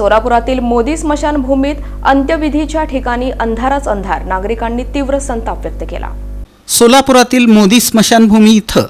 सोलापुरातील मोदी स्मशानभूमीत अंत्यविधीच्या ठिकाणी अंधाराच अंधार. नागरिकांनी तीव्र संताप व्यक्त केला. सोलापुरातील मोदी स्मशानभूमी इथं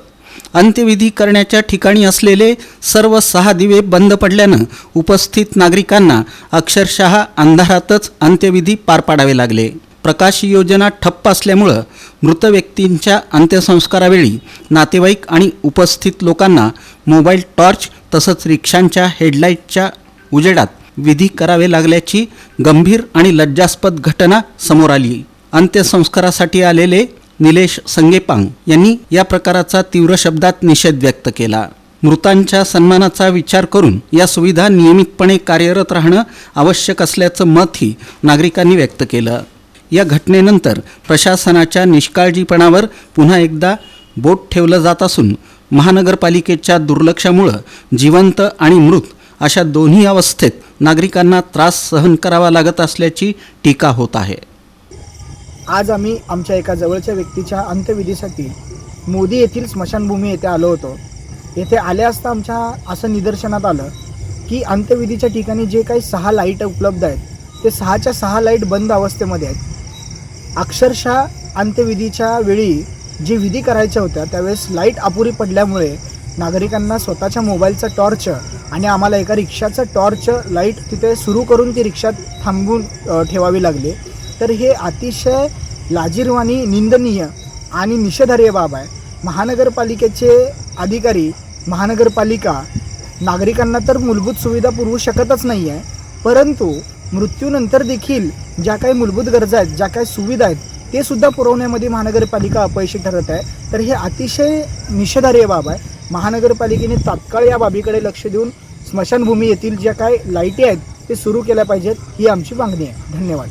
अंत्यविधी करण्याच्या ठिकाणी असलेले सर्व सहा दिवे बंद पडल्यानं उपस्थित नागरिकांना अक्षरशः अंधारातच अंत्यविधी पार पाडावे लागले. प्रकाश योजना ठप्प असल्यामुळं मृत व्यक्तींच्या अंत्यसंस्कारावेळी नातेवाईक आणि उपस्थित लोकांना मोबाईल टॉर्च तसंच रिक्षांच्या हेडलाईटच्या उजेडात विधी करावे लागल्याची गंभीर आणि लज्जास्पद घटना समोर आली. अंत्यसंस्कारासाठी आलेले निलेश संगेपांग यांनी या प्रकाराचा तीव्र शब्दात निषेध व्यक्त केला. मृतांच्या सन्मानाचा विचार करून या सुविधा नियमितपणे कार्यरत राहणं आवश्यक असल्याचं मतही नागरिकांनी व्यक्त केलं. या घटनेनंतर प्रशासनाच्या निष्काळजीपणावर पुन्हा एकदा बोट ठेवलं जात असून महानगरपालिकेच्या दुर्लक्षामुळं जिवंत आणि मृत अशा दोन्ही अवस्थेत नागरिकांना त्रास सहन करावा लागत असल्याची टीका होत आहे. आज आम्ही आमच्या एका जवळच्या व्यक्तीच्या अंत्यविधीसाठी मोदी येथील स्मशानभूमी येथे आलो होतो. येथे आले असता आमच्या असं निदर्शनात आलं की अंत्यविधीच्या ठिकाणी जे काही सहा लाइट उपलब्ध आहेत ते सहाच्या सहा लाइट बंद अवस्थेमध्ये आहेत. अक्षरशः अंत्यविधीच्या वेळी जी विधी करायच्या होत्या त्यावेळेस लाइट अपुरी पडल्यामुळे नागरिकांना स्वतःच्या मोबाईलचं टॉर्च आणि आम्हाला एका रिक्षाचं टॉर्च लाइट तिथे सुरू करून ती रिक्षा थांबवून ठेवावी लागली. तर हे अतिशय लाजीरवाणी निंदनीय आणि निषेधार्य बाब आहे. महानगरपालिकेचे अधिकारी महानगरपालिका नागरिकांना तर मूलभूत सुविधा पुरवू शकतच नाही आहे परंतु मृत्यूनंतर देखील ज्या काही मूलभूत गरजा आहेत ज्या काही सुविधा आहेत ते सुद्धा पुरवण्यामध्ये महानगरपालिका अपयशी ठरत आहे. तर हे अतिशय निषेधार्य बाब आहे. महानगरपालिकेने तात्काळ या बाबीकडे लक्ष देऊन स्मशानभूमी येथील ज्या काय लाईटी आहेत ते सुरू केल्या पाहिजेत ही आमची मागणी आहे. धन्यवाद.